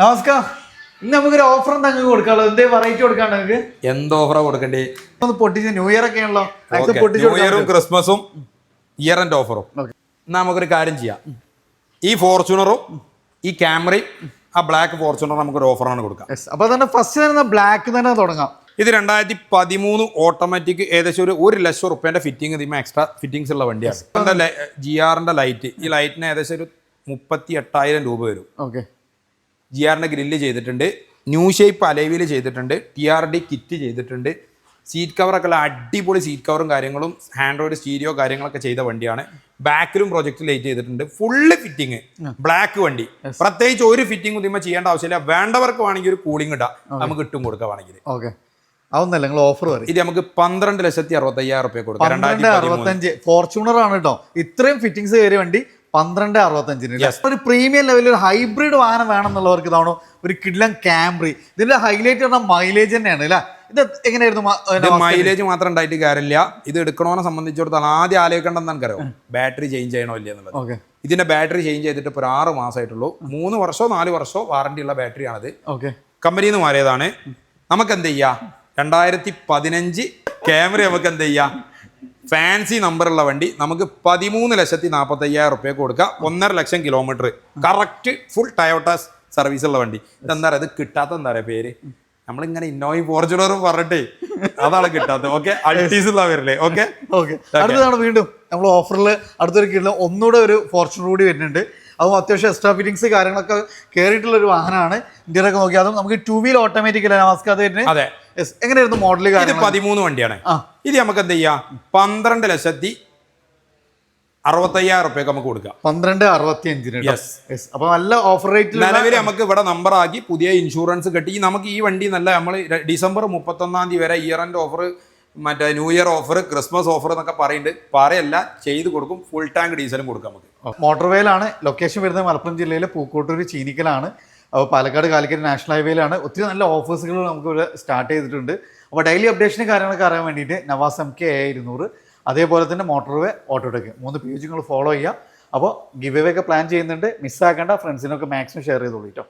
നമസ്കാരം. ഇന്ന് നമുക്കൊരു ഓഫർ എന്തെങ്കിലും കൊടുക്കാമല്ലോ എന്തേ വെറൈറ്റി കൊടുക്കാണ്ട് നിങ്ങൾക്ക്? എന്ത് ഓഫറാ കൊടുക്കണ്ടേ? ഒന്ന് പൊട്ടിച്ച് ന്യൂ ഇയർ ഒക്കെ ആണല്ലോ. പൊട്ടിച്ച് ന്യൂ ഇയറും ക്രിസ്മസും ഇയർ ആൻഡ് ഓഫറും നമുക്കൊരു കാര്യം ചെയ്യാം. ഈ ഫോർച്യൂണറും ഈ ക്യാമറയും ആ ബ്ലാക്ക് ഫോർച്യൂണർ നമുക്കൊരു ഓഫറാണ് കൊടുക്കാം. അപ്പോൾ അപ്പൊ തന്നെ ഫസ്റ്റ് തന്നെ ബ്ലാക്ക് തന്നെ തുടങ്ങാം. ഇത് രണ്ടായിരത്തി പതിമൂന്ന് ഓട്ടോമാറ്റിക് ഏകദേശം ഒരു ഒരു ലക്ഷം റുപ്യന്റെ ഫിറ്റിംഗ് ഇതിമ എക്സ്ട്രാ ഫിറ്റിംഗ്സ് ഉള്ള വണ്ടിയാണ്. ജി ആറിന്റെ ലൈറ്റ് ഈ ലൈറ്റിന് ഏകദേശം ഒരു മുപ്പത്തി എട്ടായിരം രൂപ വരും. ഓക്കെ ജി ആറിന്റെ ഗ്രില്ല് ചെയ്തിട്ടുണ്ട്. ന്യൂ ഷേപ്പ് അലൈവിൽ ചെയ്തിട്ടുണ്ട്. ടി ആർ ഡി കിറ്റ് ചെയ്തിട്ടുണ്ട്. സീറ്റ് കവറൊക്കെ ഉള്ള അടിപൊളി സീറ്റ് കവറും കാര്യങ്ങളും ഹാൻഡ്രോയിഡ് സ്റ്റീരിയോ കാര്യങ്ങളൊക്കെ ചെയ്ത വണ്ടിയാണ്. ബാക്കിലും പ്രൊജക്റ്റ് ലൈറ്റ് ചെയ്തിട്ടുണ്ട്. ഫുള്ള് ഫിറ്റിംഗ് ബ്ലാക്ക് വണ്ടി. പ്രത്യേകിച്ച് ഒരു ഫിറ്റിംഗ് ഉദ്യമ ചെയ്യേണ്ട ആവശ്യമില്ല. വേണ്ടവർക്ക് വേണമെങ്കിൽ ഒരു കൂളിംഗ് ഇടാം. നമുക്ക് ഇട്ടും കൊടുക്കുക വേണമെങ്കിൽ. ഓക്കെ അതൊന്നല്ല നിങ്ങൾ ഓഫർ പറയും. ഇത് നമുക്ക് പന്ത്രണ്ട് ലക്ഷത്തി അറുപത്തയ്യായിരം റുപ്യ കൊടുക്കാം. രണ്ടായിരത്തി ഫോർച്യൂണർ ആണ് കേട്ടോ ഇത്രയും ഫിറ്റിംഗ്സ് കയറിയ വണ്ടി പന്ത്രണ്ട് അറുപത്തഞ്ചിന് ഒരു പ്രീമിയം ലെവലിൽ ഒരു ഹൈബ്രിഡ് വാഹനം വേണം എന്നുള്ളവർക്ക് ഇതാണോ ഒരു കിഡ്ലൻ ക്യാമ്പ്രി ഇതിന്റെ ഹൈലൈറ്റ് പറഞ്ഞാൽ മൈലേജ് തന്നെയാണ് അല്ലേ? ഇത് എങ്ങനെയായിരുന്നു മൈലേജ് മാത്രം ഉണ്ടായിട്ട് കാര്യമില്ല. ഇത് എടുക്കണോനെ സംബന്ധിച്ചിടത്തോളം ആദ്യം ആലോചിക്കേണ്ടെന്ന് എനിക്കറിയോ ബാറ്ററി ചേഞ്ച് ചെയ്യണോ ഇല്ല എന്നുള്ളത്. ഓക്കെ. ഇതിന്റെ ബാറ്ററി ചേഞ്ച് ചെയ്തിട്ട് ഇപ്പോൾ ഒരു ആറ് മാസമായിട്ടുള്ളൂ. മൂന്ന് വർഷമോ നാല് വർഷമോ വാറണ്ടി ഉള്ള ബാറ്ററിയാണത് ഓക്കെ. കമ്പനിയിൽ നിന്ന് മാറിയതാണ്. നമുക്ക് എന്ത് ചെയ്യാം? രണ്ടായിരത്തി പതിനഞ്ച് ക്യാമറ നമുക്ക് എന്ത് ചെയ്യാം? ഫാൻസി നമ്പറുള്ള വണ്ടി നമുക്ക് പതിമൂന്ന് ലക്ഷത്തി നാൽപ്പത്തി അയ്യായിരം റുപ്യ കൊടുക്കാം. ഒന്നര lakh kilometre correct full Toyota service ഉള്ള വണ്ടി. ഇതെന്താ പറയുക ഇത് കിട്ടാത്ത എന്താ പറയുക പേര്? നമ്മളിങ്ങനെ ഇന്നോയും ഫോർച്യൂണറും പറഞ്ഞിട്ടേ അതാണ് കിട്ടാത്തത്. ഓക്കെ അൾട്ടീസ് ഉള്ള വരില്ലേ? ഓക്കെ ഓക്കെ അടുത്തതാണ് വീണ്ടും നമ്മൾ ഓഫറിൽ അടുത്തൊരു കിട്ടുന്ന ഒന്നുകൂടെ ഒരു ഫോർച്യൂണർ കൂടി വരുന്നുണ്ട്. അതും അത്യാവശ്യം എക്സ്ട്രാ ഫിറ്റിങ്സ് കാര്യങ്ങളൊക്കെ കയറിയിട്ടുള്ള ഒരു വാഹനമാണ്. ഇന്ത്യയിലൊക്കെ നോക്കി അതും നമുക്ക് ടൂ വീൽ ഓട്ടോമാറ്റിക് അല്ലേ? നമസ്കാരം. എങ്ങനെയായിരുന്നു മോഡൽ പതിമൂന്ന് വണ്ടിയാണ്. ആ. ഇത് നമുക്ക് എന്ത് ചെയ്യാം പന്ത്രണ്ട് ലക്ഷത്തി അറുപത്തയ്യായിരം റുപ്യക്ക് നമുക്ക് കൊടുക്കാം. പന്ത്രണ്ട് അറുപത്തി അഞ്ചിന് യെസ് അപ്പൊ നല്ല ഓഫർ റേറ്റ് നിലവിൽ നമുക്ക് ഇവിടെ നമ്പർ ആക്കി പുതിയ ഇൻഷുറൻസ് കെട്ടി. നമുക്ക് ഈ വണ്ടി നല്ല നമ്മൾ ഡിസംബർ മുപ്പത്തൊന്നാം തീയതി വരെ ഇയർ എൻഡ് ഓഫർ മറ്റേ new year offer Christmas offer എന്നൊക്കെ പറയുന്നുണ്ട്. പറയല്ല ചെയ്ത് കൊടുക്കും. ഫുൾ ടാങ്ക് ഡീസലും കൊടുക്കാം നമുക്ക്. മോട്ടോർവേയിലാണ് ലൊക്കേഷൻ വരുന്നത് മലപ്പുറം ജില്ലയിലെ പൂക്കോട്ടൂർ ചീനിക്കലാണ്. അപ്പോൾ പാലക്കാട് കാലിക്കറ്റ് നാഷണൽ ഹൈവേയിലാണ് ഒത്തിരി നല്ല ഓഫേഴ്സുകൾ നമുക്ക് ഇവിടെ സ്റ്റാർട്ട് ചെയ്തിട്ടുണ്ട്. അപ്പോൾ ഡെയിലി അപ്ഡേഷനും കാര്യങ്ങളൊക്കെ അറിയാൻ വേണ്ടിയിട്ട് നവാസ് എം കെ എ ഇരുന്നൂറ് അതേപോലെ തന്നെ മോട്ടോർവേ ഓട്ടോടെക്ക് മൂന്ന് പേജുകൾ ഫോളോ ചെയ്യുക അപ്പോൾ ഗിവ് ഒക്കെ പ്ലാൻ ചെയ്യുന്നുണ്ട്. മിസ്സാക്കേണ്ട ഫ്രണ്ട്സിനൊക്കെ മാക്സിമം ഷെയർ ചെയ്തോളൂ കേട്ടോ